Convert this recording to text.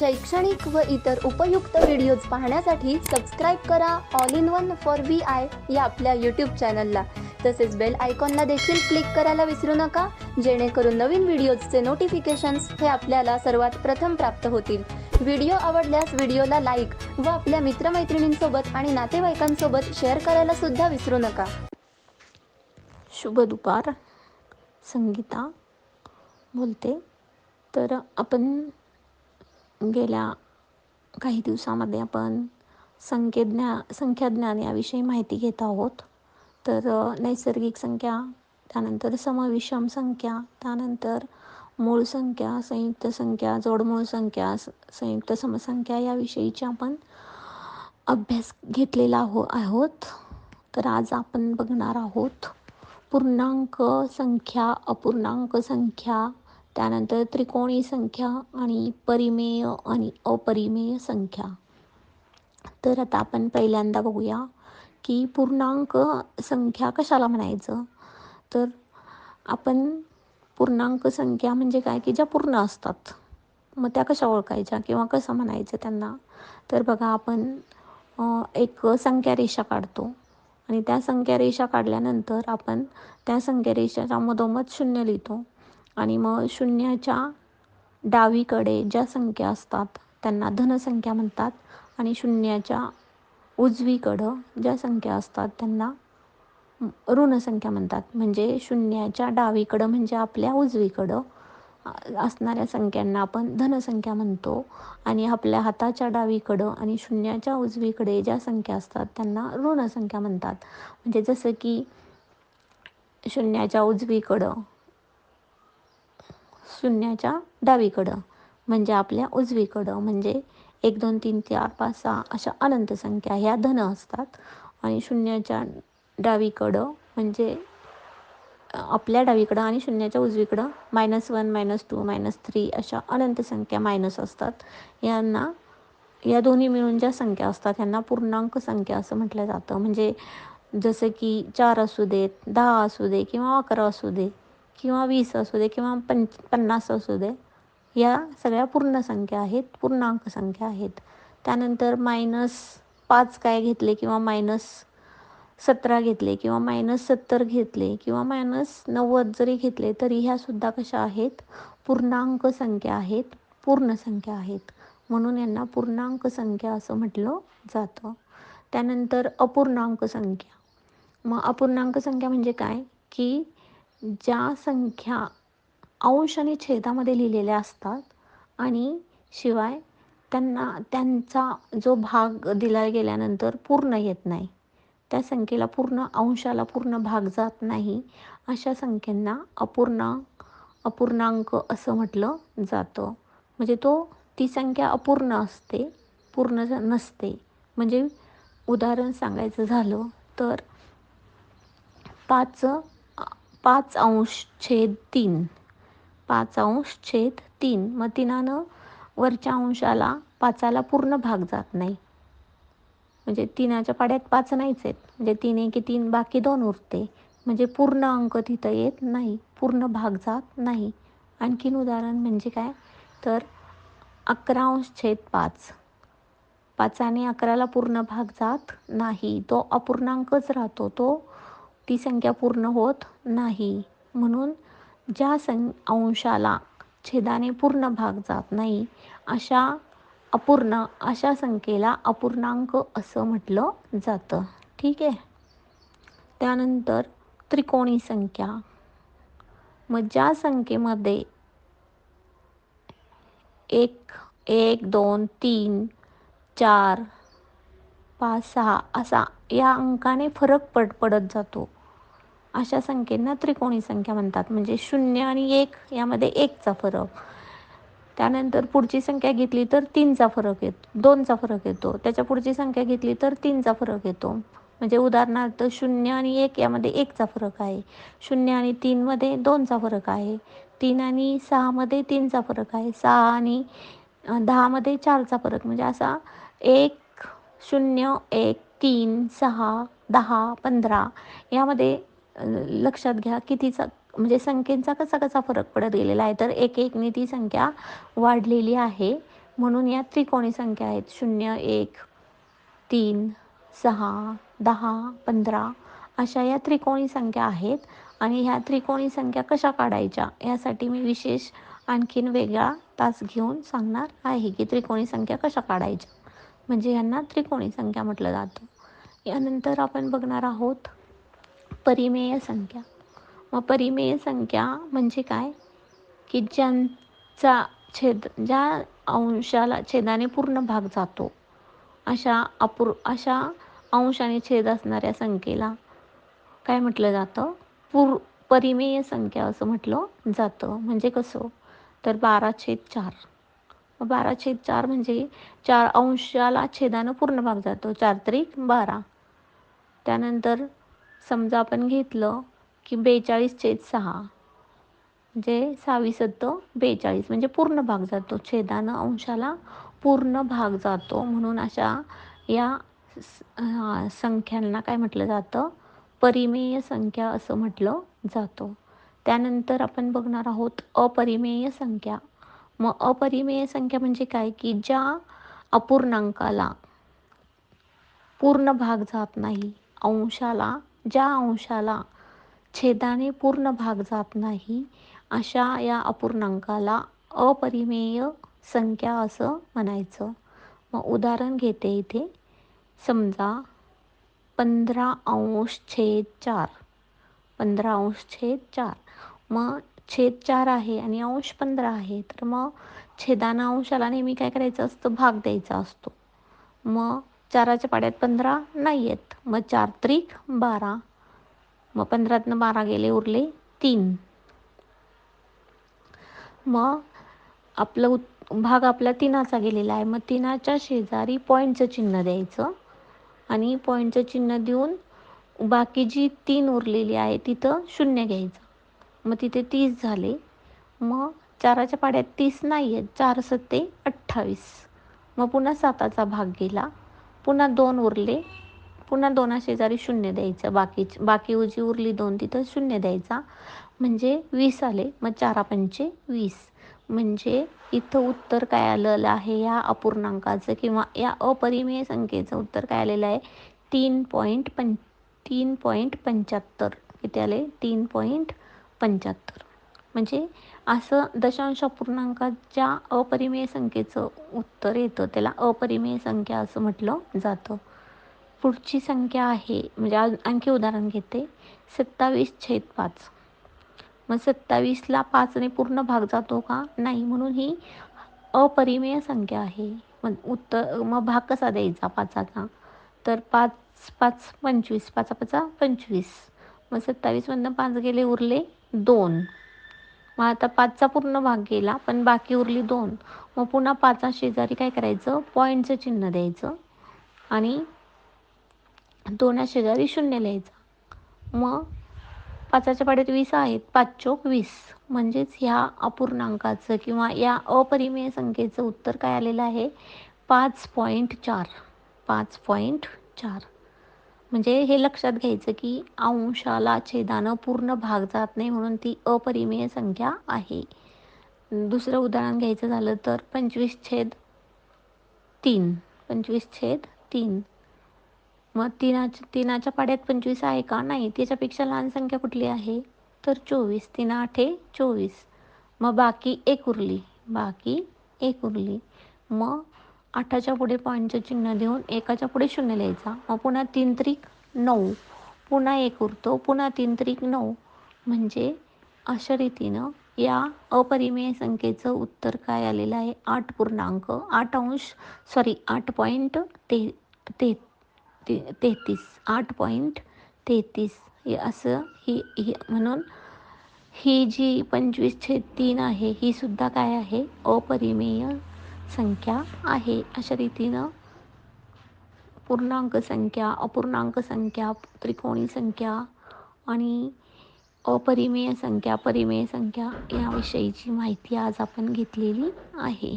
शैक्षणिक व इतर उपयुक्त व्हिडिओज पाहण्यासाठी सबस्क्राईब करा. All in one for V I या आपल्या यूट्यूब चॅनलला तसेच बेल आयकॉनला देखील क्लिक करायला विसरू नका. जेणेकरून नवीन व्हिडिओजचे नोटिफिकेशन्स हे आपल्याला सर्वात प्रथम प्राप्त होतील. व्हिडिओ आवडल्यास व्हिडिओला लाईक व आपल्या मित्रमैत्रिणींसोबत आणि नातेवाईकांसोबत शेअर करायला सुद्धा विसरू नका. शुभ दुपार. संगीता बोलते. तर आपण गेल्या काही दिवसामध्ये आपण संख्याज्ञा संख्याज्ञान याविषयी माहिती घेत आहोत. तर नैसर्गिक संख्या त्यानंतर समविषम संख्या त्यानंतर मूळ संख्या संयुक्त संख्या जोडमूळ संख्या स- संयुक्त समसंख्या याविषयीची आपण अभ्यास घेतलेला आहो आहोत. तर आज आपण बघणार आहोत पूर्णांक संख्या अपूर्णांक संख्या त्यानंतर त्रिकोणी संख्या आणि परिमेय आणि अपरिमेय संख्या. तर आता आपण पहिल्यांदा बघूया की पूर्णांक संख्या कशाला म्हणायचं? तर आपण पूर्णांक संख्या म्हणजे काय? की ज्या पूर्ण असतात. मग त्या कशा ओळखायच्या किंवा कसं म्हणायचं त्यांना? तर बघा आपण एक संख्या रेषा काढतो आणि त्या संख्या रेषा काढल्यानंतर आपण त्या संख्या रेषाच्या मधोमध शून्य लिहितो. आणि मग शून्याच्या डावीकडे ज्या संख्या असतात त्यांना धनसंख्या म्हणतात. आणि शून्याच्या उजवीकडं ज्या संख्या असतात त्यांना ऋणसंख्या म्हणतात. म्हणजे शून्याच्या डावीकडं म्हणजे आपल्या उजवीकडं असणाऱ्या संख्यांना आपण धनसंख्या म्हणतो. आणि आपल्या हाताच्या डावीकडं आणि शून्याच्या उजवीकडे ज्या संख्या असतात त्यांना ऋणसंख्या म्हणजे म्हणजे म्हणतात. म्हणजे जसं की शून्याच्या उजवीकडं शून्याच्या डावीकडं म्हणजे आपल्या उजवीकडं म्हणजे एक दोन तीन चार पाच सहा अशा अनंत संख्या ह्या धन असतात. आणि शून्याच्या डावीकडं म्हणजे आपल्या डावीकडं आणि शून्याच्या उजवीकडं minus one minus two minus three अशा अनंत संख्या मायनस असतात. यांना या दोन्ही मिळून ज्या संख्या असतात यांना पूर्णांक संख्या असं म्हटलं जातं. म्हणजे जसं की चार असू देत दहा असू दे किंवा अकरा असू दे किंवा वीस असू दे किंवा पंच पन्नास असू दे या सगळ्या पूर्ण संख्या आहेत पूर्णांक संख्या आहेत. त्यानंतर मायनस पाच काय घेतले किंवा मायनस सतरा घेतले किंवा मायनस सत्तर घेतले किंवा मायनस नव्वद जरी घेतले तरी ह्यासुद्धा कशा आहेत? पूर्णांक संख्या आहेत पूर्ण संख्या आहेत. म्हणून यांना पूर्णांक संख्या असं म्हटलं जातं. त्यानंतर अपूर्णांक संख्या. मग अपूर्णांक संख्या म्हणजे काय? की ज्या संख्या अंश आणि छेदामध्ये लिहिलेल्या असतात आणि शिवाय त्यांना त्यांचा जो भाग दिला गेल्यानंतर पूर्ण येत नाही त्या संख्येला पूर्ण अंशाला पूर्ण भाग जात नाही अशा संख्यांना अपूर्ण अपूर्णांक असं म्हटलं जातं. म्हणजे तो ती संख्या अपूर्ण असते पूर्ण नसते. म्हणजे उदाहरण सांगायचं झालं तर पाच पाच अंश छेद तीन. पाच अंश छेद तीन. मग तिनानं वरच्या अंशाला पाचाला पूर्ण भाग जात नाही. म्हणजे तिनाच्या पाड्यात पाच नाहीच आहेत. म्हणजे तीन एकी तीन बाकी दोन उरते. म्हणजे पूर्ण अंक तिथं येत नाही. पूर्ण भाग जात नाही. आणखीन उदाहरण म्हणजे काय? तर अकरा अंश छेद पाच. पाचाने अकराला पूर्ण भाग जात नाही. तो अपूर्णांकच राहतो. तो ती संख्या पूर्ण होत नाही. म्हणून ज्या सं अंशाला छेदाने पूर्ण भाग जात नाही अशा अपूर्ण अशा संख्येला अपूर्णांक असं म्हटलं जातं. ठीक आहे? त्यानंतर त्रिकोणी संख्या. मग ज्या संख्येमध्ये एक एक दोन तीन चार पाच सहा असा या अंकाने फरक पड पडत जातो अशा संख्येंना त्रिकोणी संख्या म्हणतात. म्हणजे शून्य आणि एक यामध्ये एकचा फरक. त्यानंतर पुढची संख्या घेतली तर तीनचा फरक येतो दोनचा फरक येतो. त्याच्या पुढची संख्या घेतली तर तीनचा फरक येतो. म्हणजे उदाहरणार्थ शून्य आणि एक यामध्ये एकचा फरक आहे. शून्य आणि तीनमध्ये दोनचा फरक आहे. तीन आणि सहामध्ये तीनचा फरक आहे. सहा आणि दहामध्ये चारचा फरक. म्हणजे असा एक शून्य एक तीन सहा दहा पंधरा यामध्ये लक्षात घ्या कितीचा म्हणजे संख्येचा कसा कसा फरक पडत गेलेला आहे. तर एक एकने ती संख्या वाढलेली आहे. म्हणून या त्रिकोणी संख्या आहेत. शून्य एक तीन सहा दहा पंधरा अशा या त्रिकोणी संख्या आहेत. आणि ह्या त्रिकोणी संख्या कशा काढायच्या? यासाठी मी विशेष आणखीन वेगळा तास घेऊन सांगणार आहे की त्रिकोणी संख्या कशा काढायच्या. म्हणजे यांना त्रिकोणी संख्या म्हटलं जातं. यानंतर आपण बघणार आहोत परिमेय संख्या. मग परिमेय संख्या म्हणजे काय? की ज्यांचा छेद ज्या अंशाला छेदाने पूर्ण भाग जातो अशा अपूर अशा अंशाने छेद असणाऱ्या संख्येला काय म्हटलं जातं? पूर परिमेय संख्या असं म्हटलं जातं. म्हणजे कसं? तर बारा छेद चार. बारा छेद चार म्हणजे चार अंशाला छेदानं पूर्ण भाग जातो. चार तरी बारा. त्यानंतर समजा आपण घेतलं की बेचाळीस छेद सहा म्हणजे सहावी सत्त बेचाळीस म्हणजे पूर्ण भाग जातो. छेदानं अंशाला पूर्ण भाग जातो. म्हणून अशा या संख्यांना काय म्हटलं जातं? परिमेय संख्या असं म्हटलं जातं. त्यानंतर आपण बघणार आहोत अपरिमेय संख्या. मग अपरिमेय संख्या म्हणजे काय? की ज्या अपूर्णांकाला पूर्ण भाग जात नाही अंशाला ज्या अंशाला छेदाने पूर्ण भाग जात नाही अशा या अपूर्णांकाला अपरिमेय संख्या असं म्हणायचं. मग उदाहरण घेते इथे. समजा पंधरा अंश छेद चार. पंधरा अंश छेद चार. मग छेद चार आहे आणि अंश पंधरा आहे तर मग छेदाना अंशाला नेहमी काय करायचं असतं? भाग द्यायचा असतो. मग चाराच्या पाड्यात पंधरा नाही आहेत मग चार त्रिक बारा. मग पंधरातनं बारा गेले उरले तीन. मग आपलं उत भाग आपला तिनाचा गेलेला आहे. मग तिनाच्या शेजारी पॉईंटचं चिन्ह द्यायचं आणि पॉईंटचं चिन्ह देऊन बाकी जी तीन उरलेली आहे तिथं शून्य घ्यायचं. मग तिथे तीस झाले. मग चाराच्या पाड्यात तीस नाही आहेत चार सत्ते अठ्ठावीस. मग पुन्हा साताचा भाग गेला. पुन्हा दोन उरले. पुन्हा दोना शेजारी शून्य द्यायचं बाकी बाकी जी उरली दोन तिथं शून्य द्यायचा. म्हणजे वीस आले मग चारा पंचे वीस. म्हणजे इथं उत्तर काय आलेलं आहे? या अपूर्णांकाचं किंवा या अपरिमेय संख्येचं उत्तर काय आलेलं आहे? तीन पॉईंट पं तीन पॉईंट पंच्याहत्तर. किती आले? तीन पॉईंट पंच्याहत्तर. म्हणजे असं दशांश अपूर्णांकाच्या अपरिमेय संख्येचं उत्तर येतं. त्याला अपरिमेय संख्या असं म्हटलं जातं. पुढची संख्या आहे म्हणजे आणखी उदाहरण घेते. सत्तावीस छेद पाच. मग सत्तावीसला पाचने पूर्ण भाग जातो का? नाही म्हणून ही अपरिमेय संख्या आहे. मग उत्तर मग भाग कसा द्यायचा पाचाचा? तर पाच पाच पंचवीस पाचा पाचा पंचवीस. मग सत्तावीसमधनं पाच गेले उरले दोन. मग आता पाचचा पूर्ण भाग गेला पण बाकी उरली दोन. मग पुन्हा पाचा शेजारी काय करायचं? पॉईंटचं चिन्ह द्यायचं आणि दोन्या शेजारी शून्य लिहायचं. मग पाचाच्या पाड्यात वीस आहेत. पाच चोक वीस. म्हणजेच ह्या अपूर्णांकाचं किंवा या अपरिमेय संख्येचं उत्तर काय आलेलं आहे? पाच पॉईंट चार. पाच पॉईंट चार. म्हणजे हे लक्षात घ्यायचं की अंशाला छेदानं पूर्ण भाग जात नाही म्हणून ती अपरिमेय संख्या आहे. दुसरं उदाहरण घ्यायचं झालं तर पंचवीस छेद तीन पंचवीस छेद तीन. मग तिनाच्या तिनाच्या पाड्यात पंचवीस आहे का? नाही. त्याच्यापेक्षा लहान संख्या कुठली आहे? तर चोवीस. तीन आठे चोवीस. मग बाकी एक उरली. बाकी एक उरली. मग आठाच्या पुढे पॉईंटचं चिन्ह देऊन एकाच्या पुढे शून्य लिहायचा. मग पुन्हा तीन त्रिक नऊ. पुन्हा एक उरतो. पुन्हा तीन त्रिक नऊ. म्हणजे अशा रीतीनं या अपरिमेय संख्येचं उत्तर काय आलेलं आहे? आठ पूर्णांक. आठ अंश सॉरी आठ पॉईंट ते ते ते तेहतीस. आठ पॉईंट तेहतीस. हे असं ही ही म्हणून ही जी पंचवीस छेद तीन आहे ही सुद्धा काय आहे? अपरिमेय संख्या आहे. अशा रीतीनं पूर्णांक संख्या अपूर्णांक संख्या त्रिकोणी संख्या आणि अपरिमेय संख्या परिमेय संख्या याविषयीची माहिती आज आपण घेतलेली आहे.